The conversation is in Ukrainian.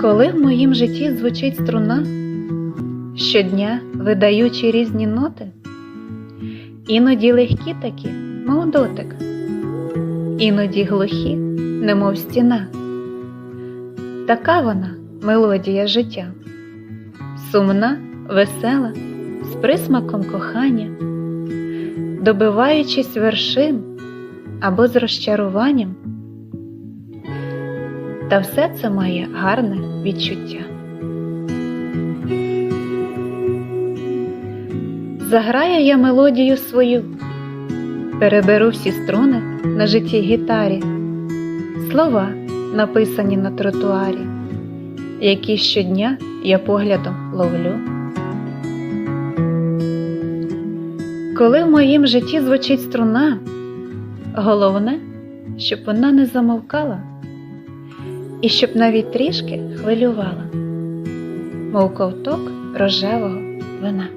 Коли в моїм житті звучить струна, щодня видаючи різні ноти, іноді легкі такі, мов дотик, іноді глухі, немов стіна. Така вона мелодія життя, сумна, весела, з присмаком кохання, добиваючись вершин або з розчаруванням. Та все це має гарне відчуття. Заграю я мелодію свою, переберу всі струни на житті гітарі, слова, написані на тротуарі, які щодня я поглядом ловлю. Коли в моїм житті звучить струна, головне, щоб вона не замовкала і щоб навіть трішки хвилювала, мов ковток рожевого вина.